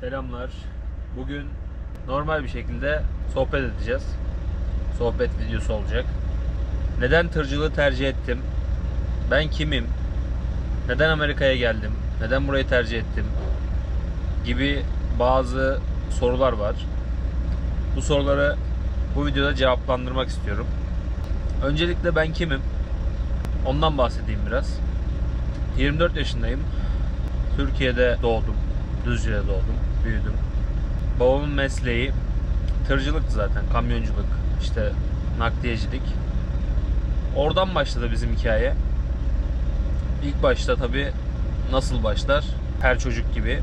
Selamlar. Bugün normal bir şekilde sohbet edeceğiz. Sohbet videosu olacak. Neden tırcılığı tercih ettim? Ben kimim? Neden Amerika'ya geldim? Neden burayı tercih ettim? Gibi bazı sorular var. Bu soruları bu videoda cevaplandırmak istiyorum. Öncelikle ben kimim? Ondan bahsedeyim biraz. 24 yaşındayım. Türkiye'de doğdum. Düzce'de doğdum. Büyüdüm. Babamın mesleği tırcılıktı zaten. Kamyonculuk, işte nakliyecilik. Oradan başladı bizim hikaye. İlk başta tabi nasıl başlar? Her çocuk gibi.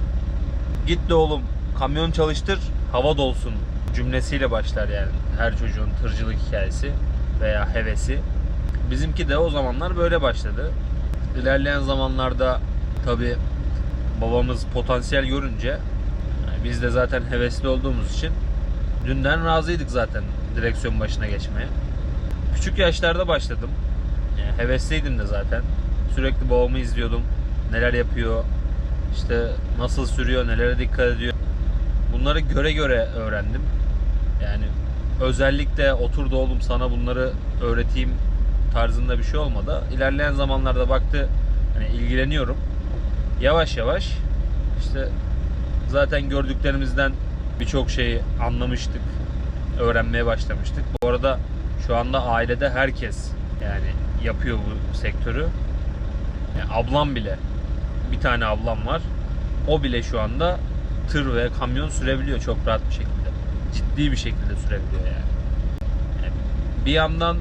Git de oğlum kamyon çalıştır, hava dolsun cümlesiyle başlar yani her çocuğun tırcılık hikayesi veya hevesi. Bizimki de o zamanlar böyle başladı. İlerleyen zamanlarda tabi babamız potansiyel görünce biz de zaten hevesli olduğumuz için dünden razıydık zaten direksiyon başına geçmeye. Küçük yaşlarda başladım. Yani hevesliydim de zaten. Sürekli babamı izliyordum. Neler yapıyor, işte nasıl sürüyor, nelere dikkat ediyor. Bunları göre göre öğrendim. Yani özellikle otur da oğlum sana bunları öğreteyim tarzında bir şey olmadı. İlerleyen zamanlarda baktı hani ilgileniyorum. Yavaş yavaş işte zaten gördüklerimizden birçok şeyi anlamıştık. Öğrenmeye başlamıştık. Bu arada şu anda ailede herkes yani yapıyor bu sektörü. Yani ablam bile bir tane ablam var. O bile şu anda tır ve kamyon sürebiliyor çok rahat bir şekilde. Ciddi bir şekilde sürebiliyor yani. yani bir yandan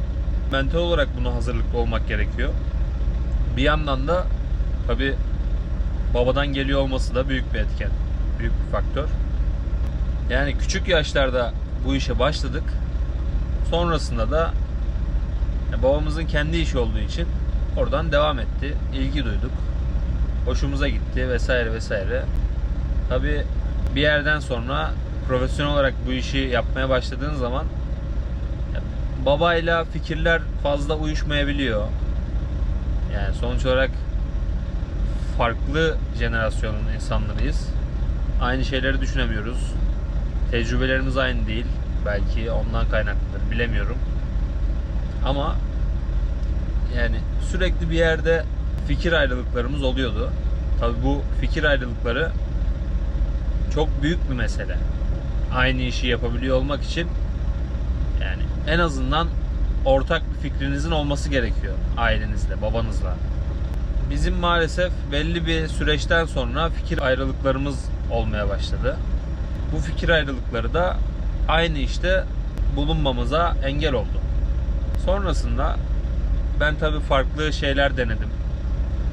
mental olarak buna hazırlıklı olmak gerekiyor. Bir yandan da tabi babadan geliyor olması da büyük bir etken. Büyük bir faktör. Yani küçük yaşlarda bu işe başladık. Sonrasında da babamızın kendi işi olduğu için oradan devam etti. İlgi duyduk. Hoşumuza gitti vesaire vesaire. Tabi bir yerden sonra profesyonel olarak bu işi yapmaya başladığın zaman babayla fikirler fazla uyuşmayabiliyor. Yani sonuç olarak farklı jenerasyonun insanlarıyız. Aynı şeyleri düşünemiyoruz. Tecrübelerimiz aynı değil. Belki ondan kaynaklıdır. Bilemiyorum. Ama yani sürekli bir yerde fikir ayrılıklarımız oluyordu. Tabi bu fikir ayrılıkları çok büyük bir mesele. Aynı işi yapabiliyor olmak için yani en azından ortak bir fikrinizin olması gerekiyor ailenizle, babanızla. Bizim maalesef belli bir süreçten sonra fikir ayrılıklarımız olmaya başladı. Bu fikir ayrılıkları da aynı işte bulunmamıza engel oldu. Sonrasında ben tabii farklı şeyler denedim.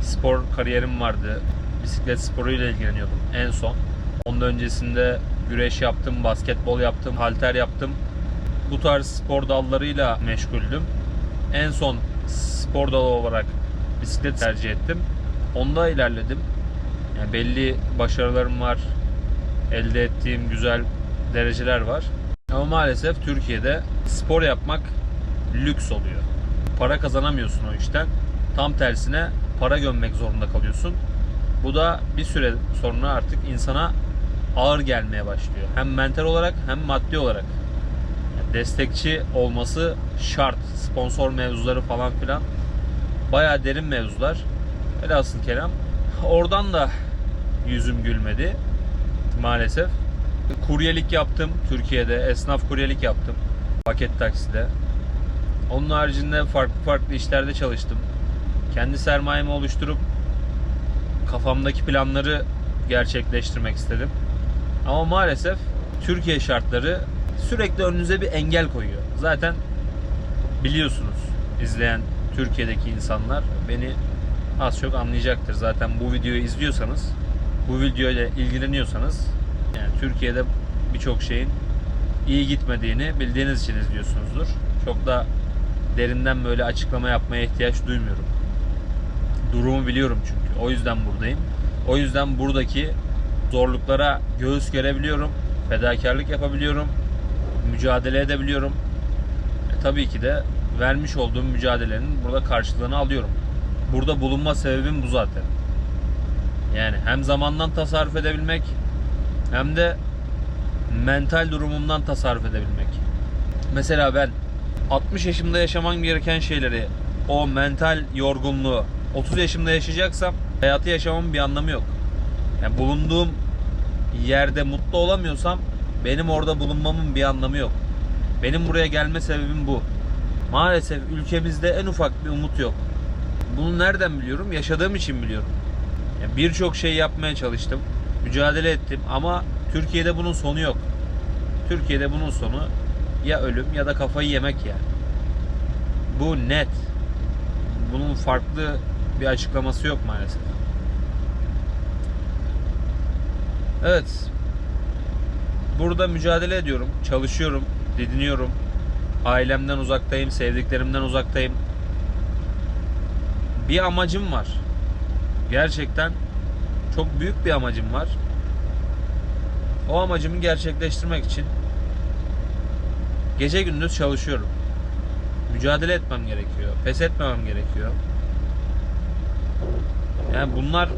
Spor kariyerim vardı. Bisiklet sporuyla ilgileniyordum en son. Onun öncesinde güreş yaptım, basketbol yaptım, halter yaptım. Bu tarz spor dallarıyla meşguldüm. En son spor dalı olarak bisiklet tercih ettim. Onda ilerledim. Yani belli başarılarım var. Elde ettiğim güzel dereceler var. Ama maalesef Türkiye'de spor yapmak lüks oluyor. Para kazanamıyorsun o işten. Tam tersine para gömmek zorunda kalıyorsun. Bu da bir süre sonra artık insana ağır gelmeye başlıyor. Hem mental olarak hem maddi olarak. Yani destekçi olması şart. Sponsor mevzuları falan filan. Bayağı derin mevzular. Velhasıl kelam. Oradan da yüzüm gülmedi. Maalesef. Kuryelik yaptım Türkiye'de. Esnaf kuryelik yaptım. Paket takside. Onun haricinde farklı farklı işlerde çalıştım. Kendi sermayemi oluşturup kafamdaki planları gerçekleştirmek istedim. Ama maalesef Türkiye şartları sürekli önünüze bir engel koyuyor. Zaten biliyorsunuz izleyen Türkiye'deki insanlar beni az çok anlayacaktır. Zaten bu videoyu izliyorsanız, bu videoyla ilgileniyorsanız yani Türkiye'de birçok şeyin iyi gitmediğini bildiğiniz için izliyorsunuzdur. Çok da derinden böyle açıklama yapmaya ihtiyaç duymuyorum. Durumu biliyorum çünkü. O yüzden buradayım. O yüzden buradaki zorluklara göğüs gerebiliyorum. Fedakarlık yapabiliyorum. Mücadele edebiliyorum. E, tabii ki de vermiş olduğum mücadelenin burada karşılığını alıyorum. Burada bulunma sebebim bu zaten. Yani hem zamandan tasarruf edebilmek hem de mental durumumdan tasarruf edebilmek. Mesela ben 60 yaşımda yaşamam gereken şeyleri, o mental yorgunluğu 30 yaşımda yaşayacaksam hayatı yaşamamın bir anlamı yok. Yani bulunduğum yerde mutlu olamıyorsam benim orada bulunmamın bir anlamı yok. Benim buraya gelme sebebim bu. Maalesef ülkemizde en ufak bir umut yok. Bunu nereden biliyorum? Yaşadığım için biliyorum. Yani Birçok şey yapmaya çalıştım. Mücadele ettim ama Türkiye'de bunun sonu yok. Türkiye'de bunun sonu ya ölüm ya da kafayı yemek yani. Bu net. Bunun farklı bir açıklaması yok maalesef. Evet. Burada mücadele ediyorum, çalışıyorum, didiniyorum. Ailemden uzaktayım, sevdiklerimden uzaktayım. Bir amacım var. Gerçekten çok büyük bir amacım var. O amacımı gerçekleştirmek için gece gündüz çalışıyorum. Mücadele etmem gerekiyor. Pes etmemem gerekiyor. Yani bunlar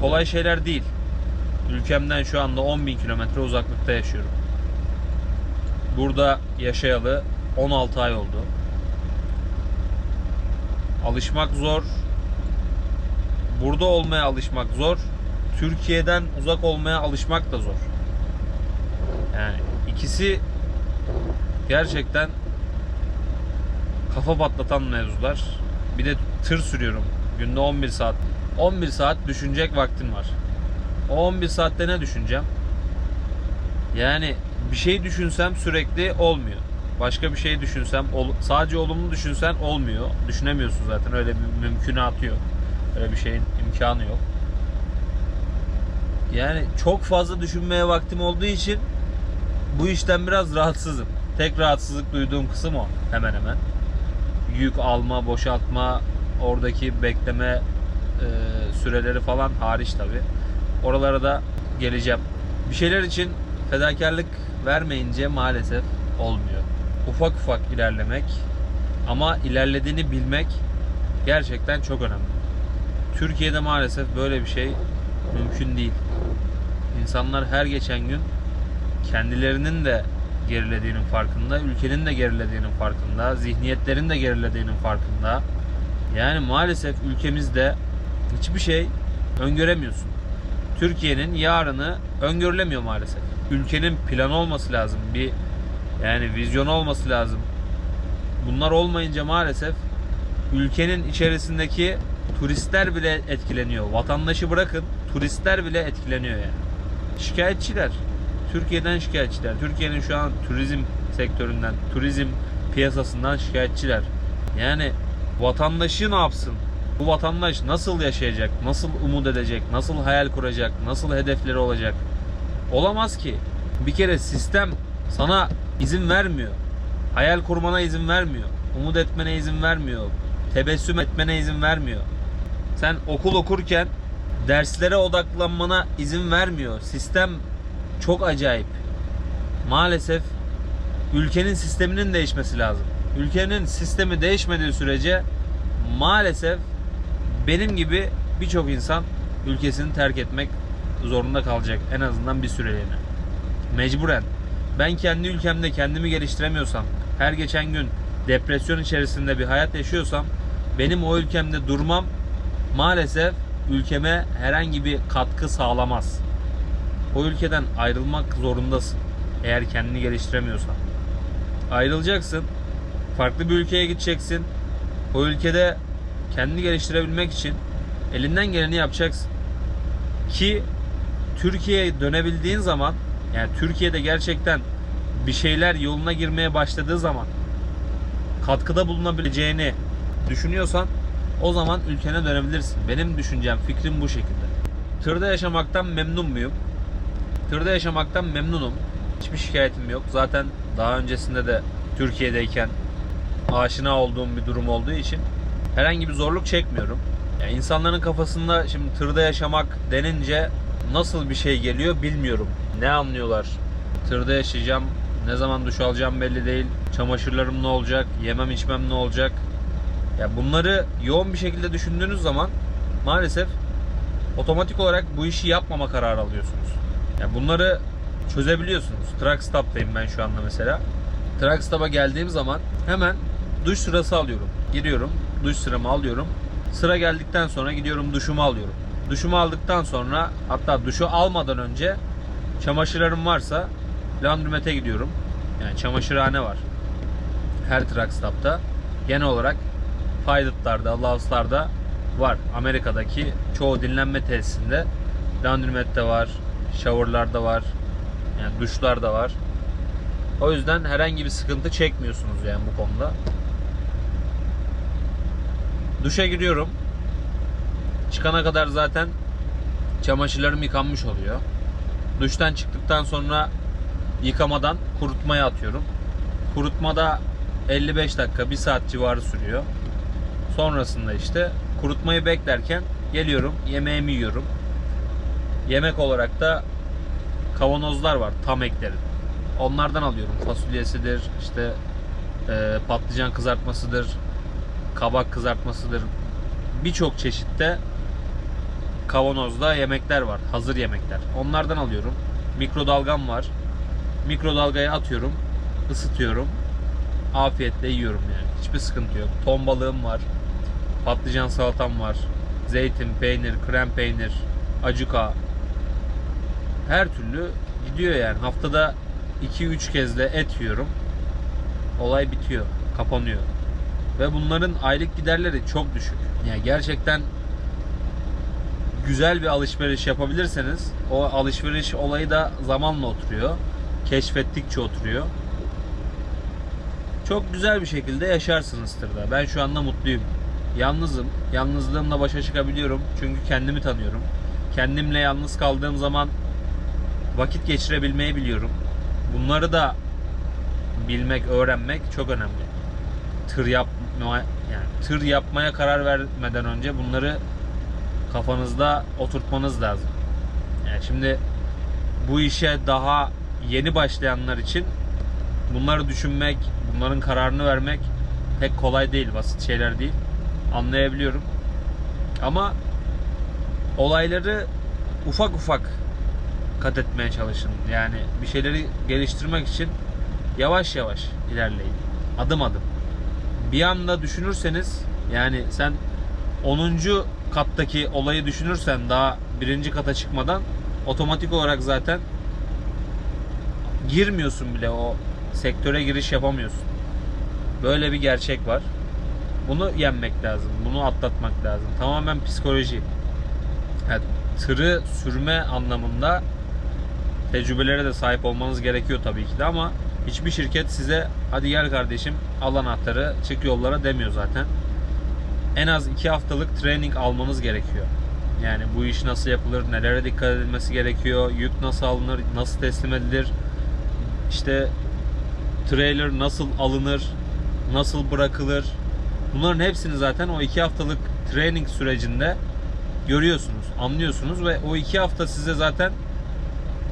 kolay şeyler değil. Ülkemden şu anda 10.000 kilometre uzaklıkta yaşıyorum. Burada yaşayalı 16 ay oldu. Alışmak zor. Burada olmaya alışmak zor. Türkiye'den uzak olmaya alışmak da zor. Yani ikisi gerçekten kafa patlatan mevzular. Bir de tır sürüyorum. Günde 11 saat. 11 saat düşünecek vaktim var. O 11 saatte ne düşüneceğim? Yani bir şey düşünsem sürekli olmuyor. Başka bir şey düşünsem, sadece olumlu düşünsen olmuyor. Düşünemiyorsun zaten. Öyle bir mümkünatı yok. Öyle bir şeyin imkanı yok. Yani çok fazla düşünmeye vaktim olduğu için bu işten biraz rahatsızım. Tek rahatsızlık duyduğum kısım o hemen hemen. Yük alma, boşaltma, oradaki bekleme e, süreleri falan hariç tabi. Oralara da geleceğim. Bir şeyler için fedakarlık vermeyince maalesef olmuyor. Ufak ufak ilerlemek ama ilerlediğini bilmek gerçekten çok önemli. Türkiye'de maalesef böyle bir şey mümkün değil. İnsanlar her geçen gün kendilerinin de gerilediğinin farkında, ülkenin de gerilediğinin farkında, zihniyetlerin de gerilediğinin farkında. Yani maalesef ülkemizde hiçbir şey öngöremiyorsun. Türkiye'nin yarını öngörülemiyor maalesef. Ülkenin planı olması lazım. Bir yani vizyon olması lazım. Bunlar olmayınca maalesef ülkenin içerisindeki turistler bile etkileniyor. Vatandaşı bırakın, turistler bile etkileniyor yani. Şikayetçiler. Türkiye'den şikayetçiler. Türkiye'nin şu an turizm sektöründen, turizm piyasasından şikayetçiler. Yani vatandaşı ne yapsın? Bu vatandaş nasıl yaşayacak? Nasıl umut edecek? Nasıl hayal kuracak? Nasıl hedefleri olacak? Olamaz ki. Bir kere sistem sana izin vermiyor. Hayal kurmana izin vermiyor. Umut etmene izin vermiyor. Tebessüm etmene izin vermiyor. Sen okul okurken derslere odaklanmana izin vermiyor. Sistem çok acayip. Maalesef ülkenin sisteminin değişmesi lazım. Ülkenin sistemi değişmediği sürece maalesef benim gibi birçok insan ülkesini terk etmek zorunda kalacak en azından bir süreliğine. Mecburen. Ben kendi ülkemde kendimi geliştiremiyorsam, her geçen gün depresyon içerisinde bir hayat yaşıyorsam benim o ülkemde durmam maalesef ülkeme herhangi bir katkı sağlamaz. O ülkeden ayrılmak zorundasın. Eğer kendini geliştiremiyorsan. Ayrılacaksın. Farklı bir ülkeye gideceksin. O ülkede kendini geliştirebilmek için elinden geleni yapacaksın. Ki Türkiye'ye dönebildiğin zaman yani Türkiye'de gerçekten bir şeyler yoluna girmeye başladığı zaman katkıda bulunabileceğini düşünüyorsan o zaman ülkene dönebilirsin. Benim düşüncem, fikrim bu şekilde. Tırda yaşamaktan memnun muyum? Tırda yaşamaktan memnunum. Hiçbir şikayetim yok. Zaten daha öncesinde de Türkiye'deyken aşina olduğum bir durum olduğu için herhangi bir zorluk çekmiyorum. Yani insanların kafasında şimdi tırda yaşamak denince nasıl bir şey geliyor bilmiyorum. Ne anlıyorlar? Tırda yaşayacağım, ne zaman duş alacağım belli değil. Çamaşırlarım ne olacak? Yemem içmem ne olacak? Ya bunları yoğun bir şekilde düşündüğünüz zaman maalesef otomatik olarak bu işi yapmama kararı alıyorsunuz. Ya bunları çözebiliyorsunuz. Truck stop'tayım ben şu anda mesela. Truck stop'a geldiğim zaman hemen duş sırası alıyorum. Giriyorum, duş sıramı alıyorum. Sıra geldikten sonra gidiyorum duşumu alıyorum. Duşumu aldıktan sonra hatta duşu almadan önce çamaşırlarım varsa landromete gidiyorum. Yani çamaşırhane var. Her truck stop'ta. Genel olarak Pilot'larda, Loves'larda var. Amerika'daki çoğu dinlenme tesisinde landromette var, shower'larda var. Yani duşlar da var. O yüzden herhangi bir sıkıntı çekmiyorsunuz yani bu konuda. Duşa giriyorum. Çıkana kadar zaten çamaşırlarım yıkanmış oluyor. Duştan çıktıktan sonra yıkamadan kurutmaya atıyorum. Kurutmada 55 dakika 1 saat civarı sürüyor. Sonrasında işte kurutmayı beklerken geliyorum yemeğimi yiyorum. Yemek olarak da kavanozlar var tam eklerin. Onlardan alıyorum. Fasulyesidir, işte e, patlıcan kızartmasıdır, kabak kızartmasıdır. Birçok çeşitte kavanozda yemekler var. Hazır yemekler. Onlardan alıyorum. Mikrodalgam var. Mikrodalgaya atıyorum. ısıtıyorum. Afiyetle yiyorum yani. Hiçbir sıkıntı yok. Ton balığım var. Patlıcan salatam var. Zeytin, peynir, krem peynir, acuka. Her türlü gidiyor yani. Haftada 2-3 kez de et yiyorum. Olay bitiyor. Kapanıyor. Ve bunların aylık giderleri çok düşük. Yani gerçekten güzel bir alışveriş yapabilirseniz o alışveriş olayı da zamanla oturuyor. Keşfettikçe oturuyor. Çok güzel bir şekilde yaşarsınız tırda. Ben şu anda mutluyum. Yalnızım. Yalnızlığımla başa çıkabiliyorum. Çünkü kendimi tanıyorum. Kendimle yalnız kaldığım zaman vakit geçirebilmeyi biliyorum. Bunları da bilmek, öğrenmek çok önemli. Tır yapma yani tır yapmaya karar vermeden önce bunları kafanızda oturtmanız lazım. Yani şimdi bu işe daha yeni başlayanlar için bunları düşünmek, bunların kararını vermek pek kolay değil, basit şeyler değil. Anlayabiliyorum. Ama olayları ufak ufak kat etmeye çalışın. Yani bir şeyleri geliştirmek için yavaş yavaş ilerleyin. Adım adım. Bir anda düşünürseniz yani sen 10. kattaki olayı düşünürsen daha birinci kata çıkmadan otomatik olarak zaten girmiyorsun bile o sektöre giriş yapamıyorsun. Böyle bir gerçek var. Bunu yenmek lazım. Bunu atlatmak lazım. Tamamen psikoloji. Yani tırı sürme anlamında tecrübelere de sahip olmanız gerekiyor tabii ki de ama hiçbir şirket size hadi gel kardeşim al anahtarı çık yollara demiyor zaten. En az 2 haftalık training almanız gerekiyor. Yani bu iş nasıl yapılır, nelere dikkat edilmesi gerekiyor, yük nasıl alınır, nasıl teslim edilir, işte trailer nasıl alınır, nasıl bırakılır. Bunların hepsini zaten o 2 haftalık training sürecinde görüyorsunuz, anlıyorsunuz ve o 2 hafta size zaten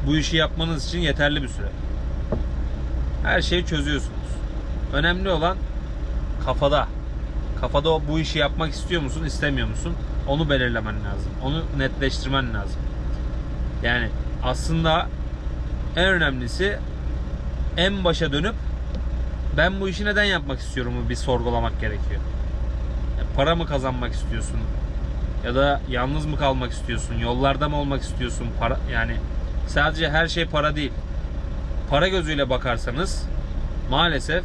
bu işi yapmanız için yeterli bir süre. Her şeyi çözüyorsunuz. Önemli olan kafada. Kafada bu işi yapmak istiyor musun, istemiyor musun? Onu belirlemen lazım. Onu netleştirmen lazım. Yani aslında en önemlisi en başa dönüp ben bu işi neden yapmak istiyorum bir sorgulamak gerekiyor. Ya para mı kazanmak istiyorsun? Ya da yalnız mı kalmak istiyorsun? Yollarda mı olmak istiyorsun? Para yani sadece her şey para değil. Para gözüyle bakarsanız maalesef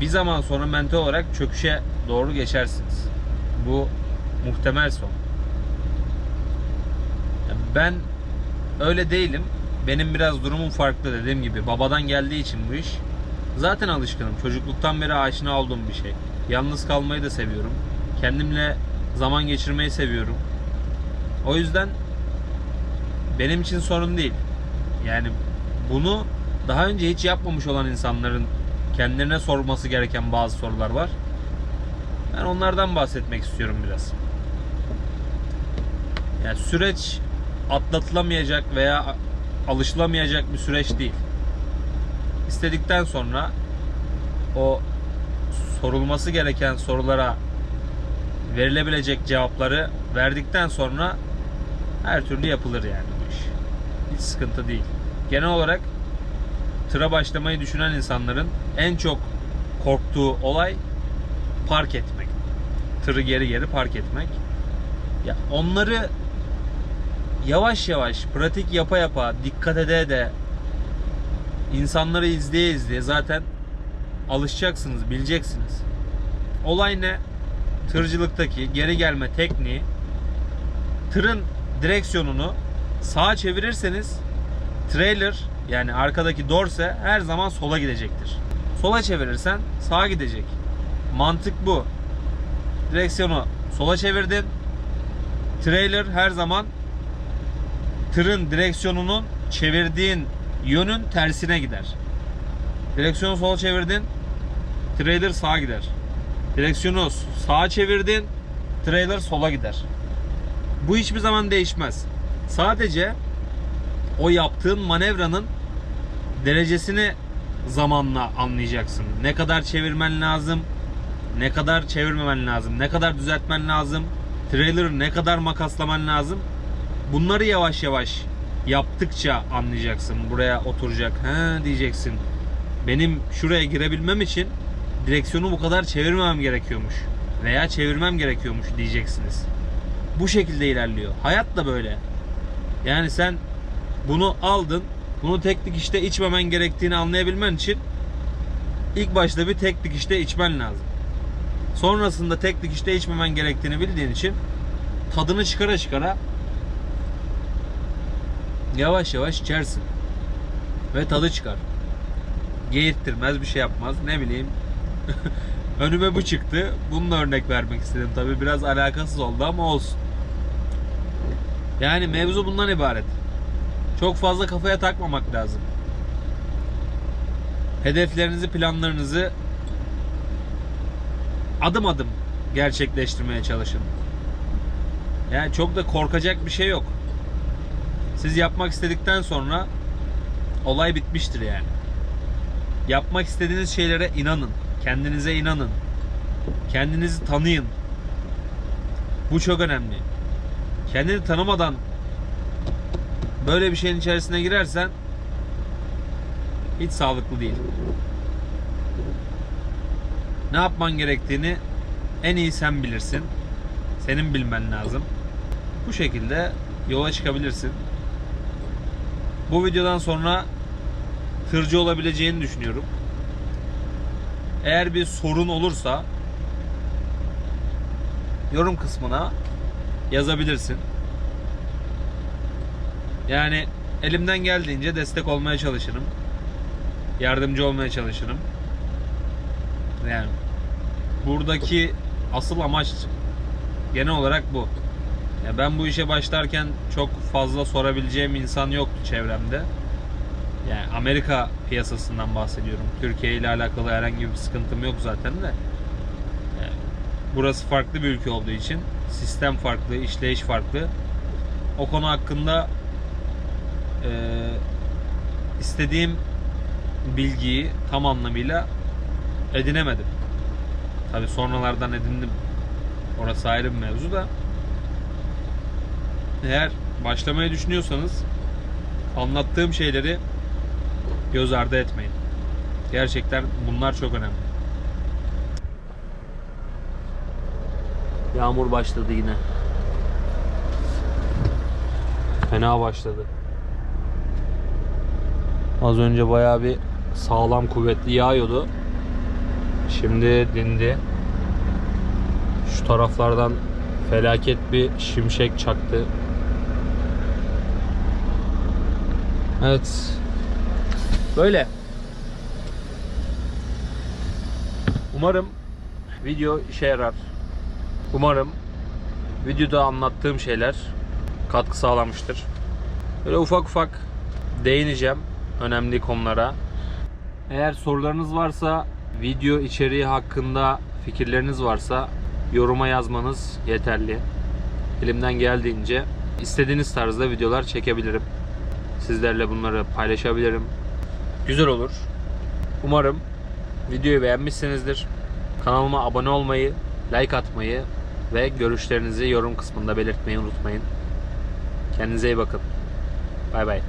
bir zaman sonra mental olarak çöküşe doğru geçersiniz. Bu muhtemel son. Ben öyle değilim. Benim biraz durumum farklı dediğim gibi. Babadan geldiği için bu iş. Zaten alışkınım. Çocukluktan beri aşina olduğum bir şey. Yalnız kalmayı da seviyorum. Kendimle zaman geçirmeyi seviyorum. O yüzden benim için sorun değil. Yani bunu daha önce hiç yapmamış olan insanların kendilerine sorması gereken bazı sorular var. Ben onlardan bahsetmek istiyorum biraz. Yani süreç atlatılamayacak veya alışılamayacak bir süreç değil. İstedikten sonra o sorulması gereken sorulara verilebilecek cevapları verdikten sonra her türlü yapılır yani bu iş. Hiç sıkıntı değil. genel olarak tıra başlamayı düşünen insanların en çok korktuğu olay park etmek. Tırı geri geri park etmek. Ya onları yavaş yavaş pratik yapa yapa dikkat ede de insanları izleye izleye zaten alışacaksınız, bileceksiniz. Olay ne? Tırcılıktaki geri gelme tekniği tırın direksiyonunu sağa çevirirseniz trailer yani arkadaki dorse her zaman sola gidecektir. Sola çevirirsen sağa gidecek. Mantık bu. Direksiyonu sola çevirdin. Trailer her zaman tırın direksiyonunun çevirdiğin yönün tersine gider. Direksiyonu sola çevirdin, trailer sağa gider. Direksiyonu sağa çevirdin, trailer sola gider. Bu hiçbir zaman değişmez. Sadece o yaptığın manevranın derecesini zamanla anlayacaksın. Ne kadar çevirmen lazım, ne kadar çevirmemen lazım, ne kadar düzeltmen lazım, trailer'ı ne kadar makaslaman lazım. Bunları yavaş yavaş yaptıkça anlayacaksın. Buraya oturacak. He diyeceksin. Benim şuraya girebilmem için direksiyonu bu kadar çevirmemem gerekiyormuş. Veya çevirmem gerekiyormuş diyeceksiniz. Bu şekilde ilerliyor. Hayat da böyle. Yani sen bunu aldın. Bunu tek dikişte içmemen gerektiğini anlayabilmen için ilk başta bir tek dikişte içmen lazım. Sonrasında tek dikişte içmemen gerektiğini bildiğin için tadını çıkara çıkara yavaş yavaş içersin. Ve tadı çıkar. Geğirttirmez bir şey yapmaz. Ne bileyim. Önüme bu çıktı. Bununla örnek vermek istedim. Tabi biraz alakasız oldu ama olsun. Yani mevzu bundan ibaret. Çok fazla kafaya takmamak lazım. Hedeflerinizi, planlarınızı adım adım gerçekleştirmeye çalışın. Yani çok da korkacak bir şey yok. Siz yapmak istedikten sonra olay bitmiştir yani. Yapmak istediğiniz şeylere inanın. Kendinize inanın. Kendinizi tanıyın. Bu çok önemli. Kendini tanımadan böyle bir şeyin içerisine girersen hiç sağlıklı değil. Ne yapman gerektiğini en iyi sen bilirsin. Senin bilmen lazım. Bu şekilde yola çıkabilirsin. Bu videodan sonra tırcı olabileceğini düşünüyorum. Eğer bir sorun olursa yorum kısmına yazabilirsin. Yani elimden geldiğince destek olmaya çalışırım. Yardımcı olmaya çalışırım. Yani buradaki asıl amaç genel olarak bu. Ya ben bu işe başlarken çok fazla sorabileceğim insan yoktu çevremde. Yani Amerika piyasasından bahsediyorum. Türkiye ile alakalı herhangi bir sıkıntım yok zaten de. Burası farklı bir ülke olduğu için sistem farklı, işleyiş farklı. O konu hakkında e, istediğim bilgiyi tam anlamıyla edinemedim. Tabi sonralardan edindim. Orası ayrı bir mevzu da. Eğer başlamayı düşünüyorsanız anlattığım şeyleri göz ardı etmeyin. Gerçekten bunlar çok önemli. Yağmur başladı yine. Fena başladı. Az önce bayağı bir sağlam kuvvetli yağıyordu. Şimdi dindi. Şu taraflardan felaket bir şimşek çaktı. Evet. Böyle. Umarım video işe yarar. Umarım videoda anlattığım şeyler katkı sağlamıştır. Böyle ufak ufak değineceğim önemli konulara. Eğer sorularınız varsa, video içeriği hakkında fikirleriniz varsa yoruma yazmanız yeterli. Elimden geldiğince istediğiniz tarzda videolar çekebilirim. Sizlerle bunları paylaşabilirim. Güzel olur. Umarım videoyu beğenmişsinizdir. Kanalıma abone olmayı, like atmayı ve görüşlerinizi yorum kısmında belirtmeyi unutmayın. Kendinize iyi bakın. Bay bay.